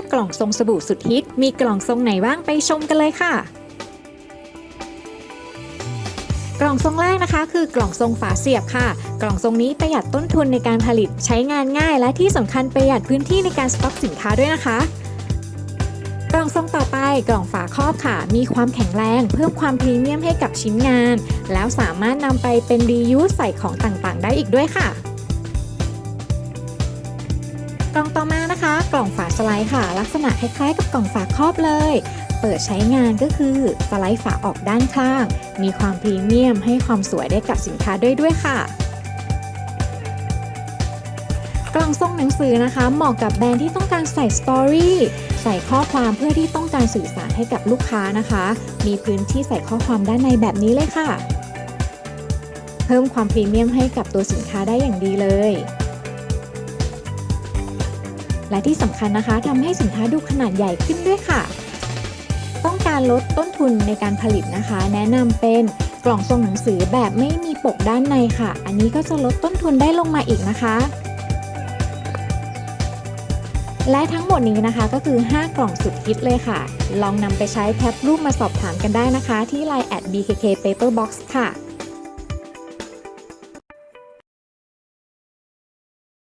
5 กล่องทรงสบู่สุดฮิต มีกล่องทรงไหนบ้างไปชมกันเลยค่ะ กล่องทรงแรกนะคะ คือกล่องทรงฝาเสียบค่ะ กล่องทรงนี้ประหยัดต้นทุนในการผลิตใช้งานง่าย และที่สำคัญประหยัดพื้นที่ในการสต็อกสินค้าด้วยนะคะกล่องทรงต่อไปกล่องฝาครอบค่ะ มีความแข็งแรงเพิ่มความพรีเมียมให้กับชิ้นงาน แล้วสามารถนำไปเป็นรียูสใส่ของต่างๆ ได้อีกด้วยค่ะ กล่องต่อมานะคะ กล่องฝาสไลด์ค่ะ ลักษณะคล้ายๆ กับกล่องฝาครอบเลย เปิดใช้งานก็คือสไลด์ฝาออกด้านข้าง มีความพรีเมียมให้ความสวยได้กับสินค้าด้วยด้วยค่ะกล่องทรงหนังสือนะคะเหมาะกับแบรนด์ที่ต้องการใส่สตอรี่ใส่ข้อความเพื่อที่ต้องการสื่อสารให้กับลูกค้านะคะ มีพื้นที่ใส่ข้อความด้านในแบบนี้เลยค่ะ เพิ่มความพรีเมียมให้กับตัวสินค้าได้อย่างดีเลย และที่สำคัญนะคะทำให้สินค้าดูขนาดใหญ่ขึ้นด้วยค่ะ ต้องการลดต้นทุนในการผลิตนะคะ แนะนำเป็นกล่องทรงหนังสือแบบไม่มีปกด้านในค่ะ อันนี้ก็จะลดต้นทุนได้ลงมาอีกนะคะ และทั้งหมดนี้นะคะก็คือ 5 กล่องสุดฮิตเลยค่ะ ลองนำไปใช้แคปรูปมาสอบถามกันได้นะคะ ที่ Line at bkk paperbox ค่ะ